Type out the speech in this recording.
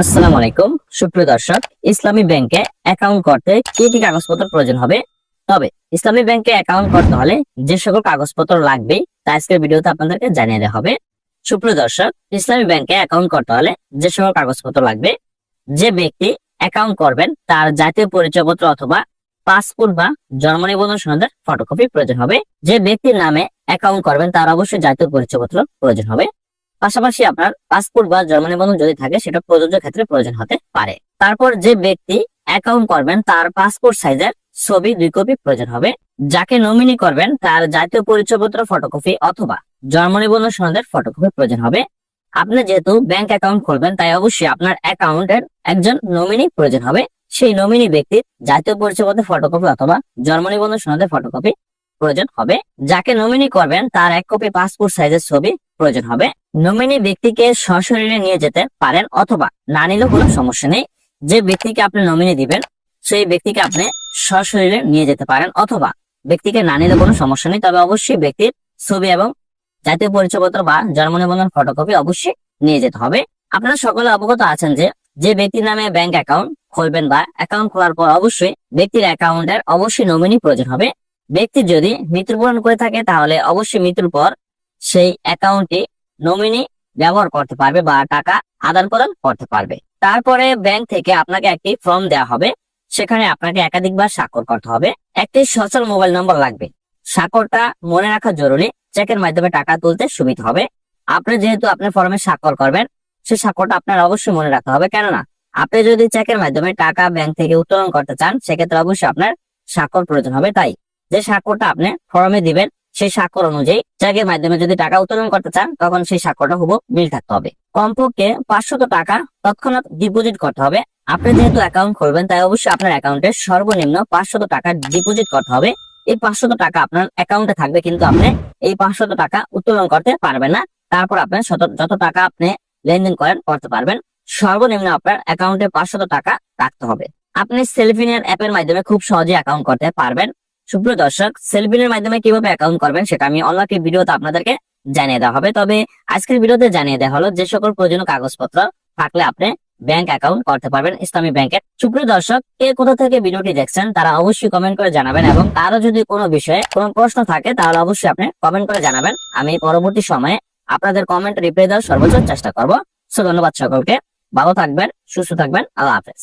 আসসালামু আলাইকুম। সুপ্রিয় দর্শক, ইসলামী ব্যাংকে অ্যাকাউন্ট করতে কি কি কাগজপত্র প্রয়োজন হবে? তবে ইসলামী ব্যাংকে অ্যাকাউন্ট করতে হলে যে সকল কাগজপত্র লাগবে তা আজকের ভিডিওতে আপনাদেরকে জানিয়ে দেওয়া হবে। সুপ্রিয় দর্শক, ইসলামী ব্যাংকে অ্যাকাউন্ট করতে হলে যে সকল কাগজপত্র লাগবে, যে ব্যক্তি অ্যাকাউন্ট করবেন তার জাতীয় পরিচয়পত্র অথবা পাসপোর্ট বা জন্ম নিবন্ধন সনদের ফটোকপি প্রয়োজন হবে। যে ব্যক্তির নামে অ্যাকাউন্ট করবেন তার অবশ্যই জাতীয় পরিচয়পত্র প্রয়োজন হবে। পাশাপাশি আপনার পাসপোর্ট বা জন্ম নিবন্ধন যদি থাকে, সেটা প্রযোজ্য ক্ষেত্রে প্রয়োজন হতে পারে। তারপর যে ব্যক্তি অ্যাকাউন্ট করবেন, তার পাসপোর্ট সাইজের ছবি, দুই কপি প্রয়োজন হবে। যাকে নমিনি করবেন, তার জাতীয় পরিচয়পত্র ফটোকপি অথবা জন্ম নিবন্ধন সনদের ফটোকপি প্রয়োজন হবে। আপনি যেহেতু ব্যাংক অ্যাকাউন্ট খুলবেন তাই অবশ্যই আপনার অ্যাকাউন্টের একজন নমিনি প্রয়োজন হবে। সেই নমিনি ব্যক্তির জাতীয় পরিচয়পত্র ফটোকপি অথবা জন্ম নিবন্ধন সনদের ফটোকপি প্রয়োজন হবে। যাকে নমিনি করবেন, তার এক কপি পাসপোর্ট সাইজের ছবি প্রয়োজন হবে। নমিনি ব্যক্তিকে সশরীরে নিয়ে যেতে পারেন অথবা না নিলেও কোনো সমস্যা নেই। যে ব্যক্তিকে আপনি নমিনি দিবেন, সেই ব্যক্তিকে আপনি সশরীরে নিয়ে যেতে পারেন অথবা ব্যক্তিকে না নিলে কোনো সমস্যা নেই। তবে অবশ্যই ব্যক্তির ছবি এবং জাতীয় পরিচয়পত্র বা জন্ম নিবন্ধন ফটোকপি অবশ্যই নিয়ে যেতে হবে। আপনারা সকলে অবগত আছেন যে যে ব্যক্তির নামে ব্যাংক অ্যাকাউন্ট খুলবেন বা অ্যাকাউন্ট খোলার পর অবশ্যই ব্যক্তির অ্যাকাউন্টের অবশ্যই নমিনি প্রয়োজন হবে। ব্যক্তি যদি মৃত্যুবরণ করে থাকে, তাহলে অবশ্যই মৃত্যুর পর সেই অ্যাকাউন্টটি নমিনি ব্যবহার করতে পারবে বা টাকা আদান প্রদান করতে পারবে। তারপরে ব্যাংক থেকে আপনাকে একটি ফর্ম দেওয়া হবে। সেখানে আপনাকে একাধিকবার স্বাক্ষর করতে হবে। একটি সচল মোবাইল নম্বর লাগবে। স্বাক্ষরটা মনে রাখা জরুরি। চেকের মাধ্যমে টাকা তুলতে সুবিধা হবে। আপনি যেহেতু আপনার ফর্মে স্বাক্ষর করবেন সেই স্বাক্ষরটা আপনার অবশ্যই মনে রাখতে হবে। কেননা, আপনি যদি চেকের মাধ্যমে টাকা ব্যাংক থেকে উত্তোলন করতে চান, সেক্ষেত্রে অবশ্যই আপনার স্বাক্ষর প্রয়োজন হবে। তাই যে স্বাক্ষরটা আপনি ফর্মে দিবেন, সেই স্বাক্ষর অনুযায়ী চেকের মাধ্যমে যদি টাকা উত্তোলন করতে চান, তখন সেই স্বাক্ষরটা হুব মিল থাকতে হবে। কমপক্ষে পাঁচশত টাকা তৎক্ষণাৎ ডিপোজিট করতে হবে। আপনি যেহেতু অ্যাকাউন্ট করবেন তাই অবশ্যই আপনার অ্যাকাউন্টে সর্বনিম্ন পাঁচশত টাকা ডিপোজিট করতে হবে। এই পাঁচশত টাকা আপনার অ্যাকাউন্টে থাকবে, কিন্তু আপনি এই পাঁচশত টাকা উত্তোলন করতে পারবেন না। তারপর আপনার শত, যত টাকা আপনি লেনদেন করেন, করতে পারবেন। সর্বনিম্ন আপনার অ্যাকাউন্টে পাঁচশত টাকা রাখতে হবে। আপনি সেলফিনিয়ার অ্যাপের মাধ্যমে খুব সহজে অ্যাকাউন্ট করতে পারবেন। সুপ্রিয় দর্শক সেলফিনের মাধ্যমে কীভাবে অ্যাকাউন্ট করবেন সেটা আমি একটি ভিডিওতে আপনাদেরকে জানিয়ে দেওয়া হবে। তবে আজকের ভিডিওতে জানিয়ে দেওয়া হলো, যে সকল প্রয়োজনীয় কাগজপত্র থাকলে আপনি ব্যাংক অ্যাকাউন্ট করতে পারবেন ইসলামী ব্যাংকের সুপ্রিয় দর্শক, কে কোথা থেকে ভিডিওটি দেখছেন তারা অবশ্যই কমেন্ট করে জানাবেন এবং তারও যদি কোনো বিষয়ে কোনো প্রশ্ন থাকে তাহলে অবশ্যই আপনি কমেন্ট করে জানাবেন। আমি পরবর্তী সময়ে আপনাদের কমেন্ট রিপ্লাই দেওয়ার সর্বোচ্চ চেষ্টা করব। সো ধন্যবাদ সকলকে। ভালো থাকবেন, সুস্থ থাকবেন। আল্লাহ হাফেজ।